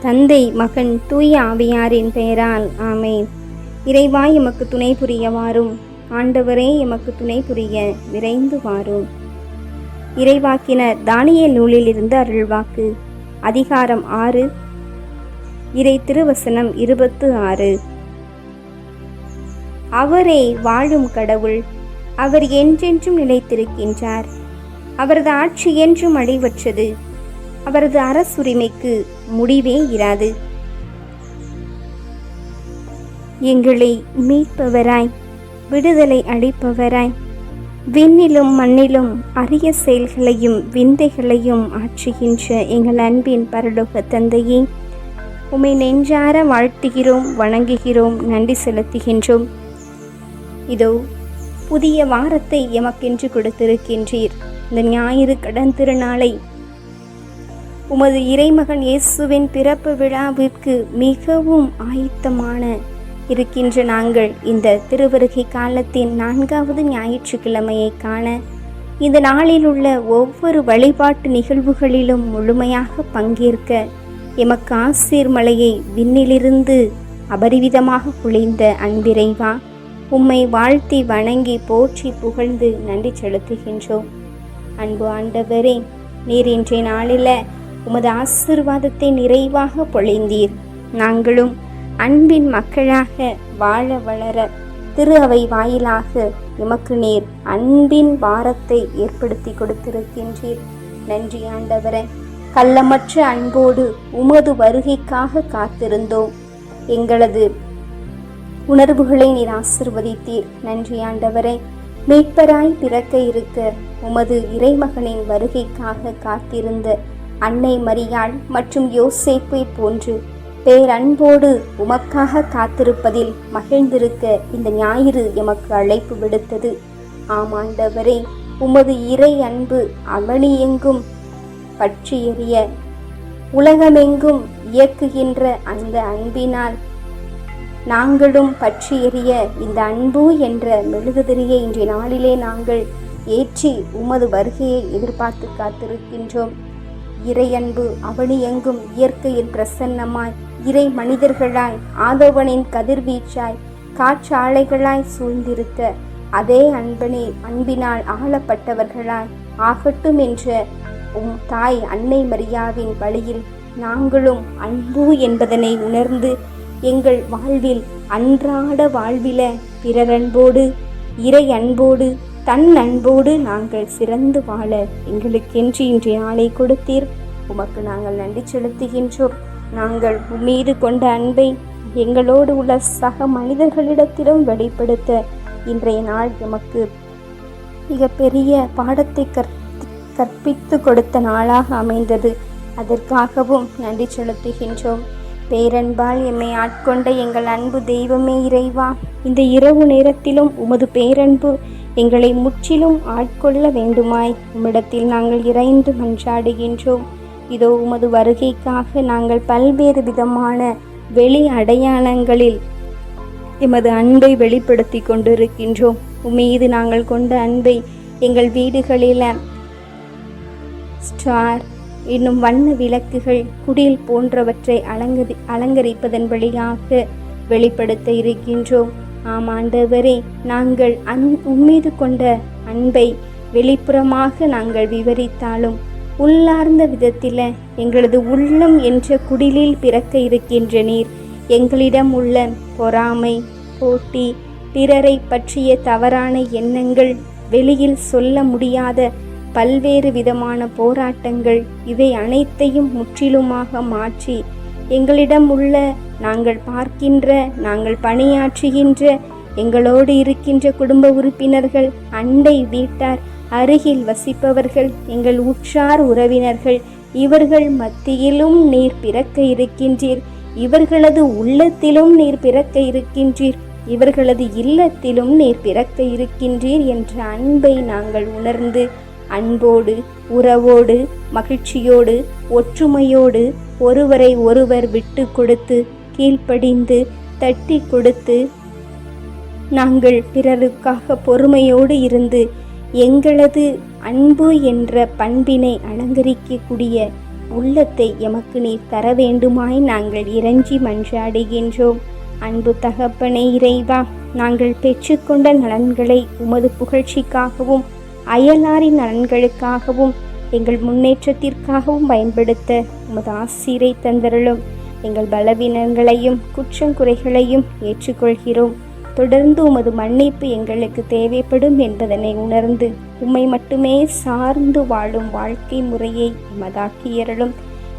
தந்தை மகன் தூய ஆவியாரின் பெயரால் ஆமேன். இறைவா எமக்கு துணை புரிய வாரும். ஆண்டவரே எமக்கு துணை புரிய விரைந்து வாரும். இறைவாக்கினர் தானிய நூலிலிருந்து அருள்வாக்கு. அதிகாரம் ஆறு. இறை திருவசனம் இருபத்து ஆறு. அவரே வாழும் கடவுள் அவர் என்றென்றும் நிலைத்திருக்கின்றார். அவரது ஆட்சி என்றும் அழிவற்றது. அவரது அரசுரிமைக்கு முடிவே இராது. எங்களை மீட்பவராய் விடுதலை அளிப்பவராய் விண்ணிலும் மண்ணிலும் அரிய செயல்களையும் விந்தைகளையும் ஆற்றுகின்ற எங்கள் அன்பின் பரலோக தந்தையே உமை நெஞ்சார வாழ்த்துகிறோம் வணங்குகிறோம் நன்றி செலுத்துகின்றோம். இதோ புதிய வாரத்தை எமக்கென்று கொடுத்திருக்கின்றீர். இந்த ஞாயிறு கடன் திருநாளை உமது இறைமகன் இயேசுவின் பிறப்பு விழாவிற்கு மிகவும் ஆயத்தமான இருக்கின்ற நாங்கள் இந்த திருவருகை காலத்தின் நான்காவது ஞாயிற்றுக்கிழமையை காண இந்த நாளில் உள்ள ஒவ்வொரு வழிபாட்டு நிகழ்வுகளிலும் முழுமையாக பங்கேற்க எமக்கு ஆசீர் மலையை விண்ணிலிருந்து அபரிவிதமாக குளிர்ந்த அன்பிறைவா உம்மை வாழ்த்தி வணங்கி போற்றி புகழ்ந்து நன்றி செலுத்துகின்றோம். அன்பு ஆண்டவரே நீர் இன்றைய நாளில் உமது ஆசிர்வாதத்தை நிறைவாக பொழிந்தீர். நாங்களும் அன்பின் மக்களாக வாழ வளர திரு அவை வாயிலாக எமக்கு நீர் அன்பின் வாரத்தை ஏற்படுத்தி கொடுத்திருக்கின்றீர். நன்றி ஆண்டவரே. கள்ளமற்ற அன்போடு உமது வருகைக்காக காத்திருந்தோம். எங்களது உணர்வுகளை நீர் ஆசிர்வதித்தீர். நன்றி ஆண்டவரே. மீட்பராய் பிறக்க இருக்க உமது இறைமகனின் வருகைக்காக காத்திருந்த அன்னை மரியாள் மற்றும் யோசேப்பை போன்று பேரன்போடு உமக்காக காத்திருப்பதில் மகிழ்ந்திருக்க இந்த ஞாயிறு எமக்கு அழைப்பு விடுத்தது. ஆமாண்டவரே உமது இறை அன்பு அவனியெங்கும் பற்றி எறிய உலகமெங்கும் இயக்குகின்ற அந்த அன்பினால் நாங்களும் பற்றி எறிய இந்த அன்பு என்ற மெழுகுதிரியை இன்றைய நாளிலே நாங்கள் ஏற்றி உமது வருகையை எதிர்பார்த்து காத்திருக்கின்றோம். இறையன்பு அவனியெங்கும் இயற்கையில் பிரசன்னமாய் இறை மனிதர்களாய் ஆதவனின் கதிர்வீச்சாய் காற்றாலைகளாய் சூழ்ந்திருக்க அதே அன்பனே அன்பினால் ஆளப்பட்டவர்களாய் ஆகட்டும் என்ற உம் தாய் அன்னை மரியாவின் வழியில் நாங்களும் அன்பு என்பதனை உணர்ந்து எங்கள் வாழ்வில் அன்றாட வாழ்வில பிறரன்போடு இறை அன்போடு தன் அன்போடு நாங்கள் சிறந்து வாழ எங்களுக்கென்று இன்றைய ஆளை கொடுத்தீர். உமக்கு நாங்கள் நன்றி செலுத்துகின்றோம். நாங்கள் உம்மீது கொண்ட அன்பை எங்களோடு உள்ள சக மனிதர்களிடத்திலும் வெளிப்படுத்த இன்றைய நாள் எமக்கு மிகப்பெரிய பாடத்தை கற் கற்பித்து கொடுத்த நாளாக அமைந்தது. அதற்காகவும் நன்றி செலுத்துகின்றோம். பேரன்பால் எம்மை ஆட்கொண்ட எங்கள் அன்பு தெய்வமே இறைவா. இந்த இரவு நேரத்திலும் உமது பேரன்பு எங்களை முற்றிலும் ஆட்கொள்ள வேண்டுமாய். உம்மிடத்தில் நாங்கள் இறைந்து மன்றாடுகின்றோம். இதோ உமது வருகைக்காக நாங்கள் பல்வேறு விதமான வெளி அடையாளங்களில் எமது அன்பை வெளிப்படுத்தி கொண்டிருக்கின்றோம். உம்மீது நாங்கள் கொண்ட அன்பை எங்கள் வீடுகளில் ஸ்டார் இன்னும் வண்ண விளக்குகள் குடில் போன்றவற்றை அலங்கரி அலங்கரிப்பதன் வழியாக வெளிப்படுத்த இருக்கின்றோம். ஆமாண்டவரே நாங்கள் அன் உம்மீது கொண்ட அன்பை வெளிப்புறமாக நாங்கள் விவரித்தாலும் உள்ளார்ந்த விதத்தில் எங்களது உள்ளம் என்ற குடிலில் பிறக்க இருக்கின்ற நீர் எங்களிடம் உள்ள பொறாமை போட்டி பிறரை பற்றிய தவறான எண்ணங்கள் வெளியில் சொல்ல முடியாத பல்வேறு விதமான போராட்டங்கள் இவை அனைத்தையும் முற்றிலுமாக மாற்றி எங்களிடம் உள்ள நாங்கள் பார்க்கின்ற நாங்கள் பணியாற்றுகின்ற எங்களோடு இருக்கின்ற குடும்ப உறுப்பினர்கள் அண்டை வீட்டார் அருகில் வசிப்பவர்கள் எங்கள் உற்றார் உறவினர்கள் இவர்கள் மத்தியிலும் நீர் பிறக்க இருக்கின்றீர். இவர்களது உள்ளத்திலும் நீர் பிறக்க இருக்கின்றீர். இவர்களது இல்லத்திலும் நீர் பிறக்க இருக்கின்றீர் என்ற அன்பை நாங்கள் உணர்ந்து அன்போடு உறவோடு மகிழ்ச்சியோடு ஒற்றுமையோடு ஒருவரை ஒருவர் விட்டு கொடுத்து கீழ்ப்படிந்து தட்டி கொடுத்து நாங்கள் பிறருக்காக பொறுமையோடு இருந்து எங்களது அன்பு என்ற பண்பினை அலங்கரிக்கக்கூடிய உள்ளத்தை எமக்கு நீர் தர வேண்டுமாய் நாங்கள் இறஞ்சி மன்றாடுகின்றோம். அன்பு தகப்பனே இறைவா நாங்கள் பெற்றுக்கொண்ட நலன்களை உமது புகழ்ச்சிக்காகவும் அயலாரின் நலன்களுக்காகவும் எங்கள் முன்னேற்றத்திற்காகவும் பயன்படுத்த உமது ஆசிரை தந்தருளும். எங்கள் பலவீனங்களையும் குற்றங்குறைகளையும் ஏற்றுக்கொள்கிறோம். தொடர்ந்து உமது மன்னிப்பு எங்களுக்கு தேவைப்படும் என்பதனை உணர்ந்து உம்மை மட்டுமே சார்ந்து வாழும் வாழ்க்கை முறையை மதாக்கியறலும்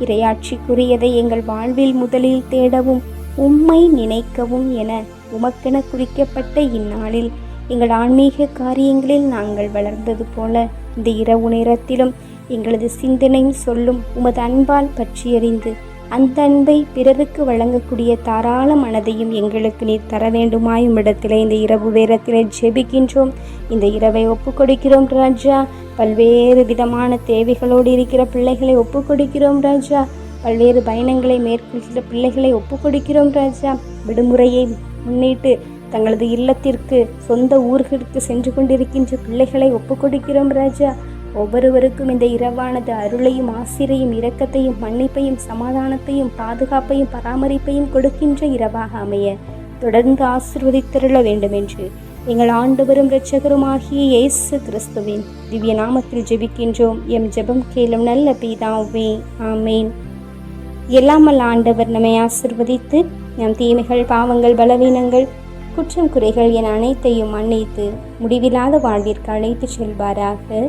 இரையாட்சிக்குரியதை எங்கள் வாழ்வில் முதலில் தேடவும் உம்மை நினைக்கவும் என உமக்கென குறிக்கப்பட்ட இந்நாளில் எங்கள் ஆன்மீக காரியங்களில் நாங்கள் வளர்ந்தது போல இந்த இரவு நேரத்திலும் எங்களது சிந்தனையும் சொல்லும் உமது அன்பால் பற்றியறிந்து அந்த அன்பை பிறருக்கு வழங்கக்கூடிய தாராள மனதையும் எங்களுக்கு நீர் தர வேண்டுமாய் இடத்தில் இந்த இரவு வேரத்திலே ஜெபிக்கின்றோம். இந்த இரவை ஒப்புக்கொடுக்கிறோம் ராஜா. பல்வேறு விதமான தேவைகளோடு இருக்கிற பிள்ளைகளை ஒப்புக்கொடுக்கிறோம் ராஜா. பல்வேறு பயணங்களை மேற்கொள்கிற பிள்ளைகளை ஒப்புக்கொடுக்கிறோம் ராஜா. விடுமுறையை முன்னிட்டு தங்களது இல்லத்திற்கு சொந்த ஊர்களுக்கு சென்று கொண்டிருக்கின்ற பிள்ளைகளை ஒப்புக்கொடுக்கிறோம் ராஜா. ஒவ்வொருவருக்கும் இந்த இரவானது அருளையும் ஆசிரையும் இரக்கத்தையும் மன்னிப்பையும் சமாதானத்தையும் பாதுகாப்பையும் பராமரிப்பையும் கொடுக்கின்ற இரவாக அமைய தொடர்ந்து ஆசிர்வதித்தருள வேண்டும் என்று எங்கள் ஆண்டவரும் இரட்சகருமாகிய இயேசு கிறிஸ்துவின் திவ்ய நாமத்தில் ஜெபிக்கின்றோம். எம் ஜெபம் கேளும் நல்ல பீதாவே ஆமேன். எல்லாமல் ஆண்டவர் நம்மை ஆசிர்வதித்து நம் தீமைகள் பாவங்கள் பலவீனங்கள் குற்றம் குறைகள் என அனைத்தையும் மன்னித்து முடிவில்லாத வாழ்விற்கு அழைத்துச் செல்வாராக.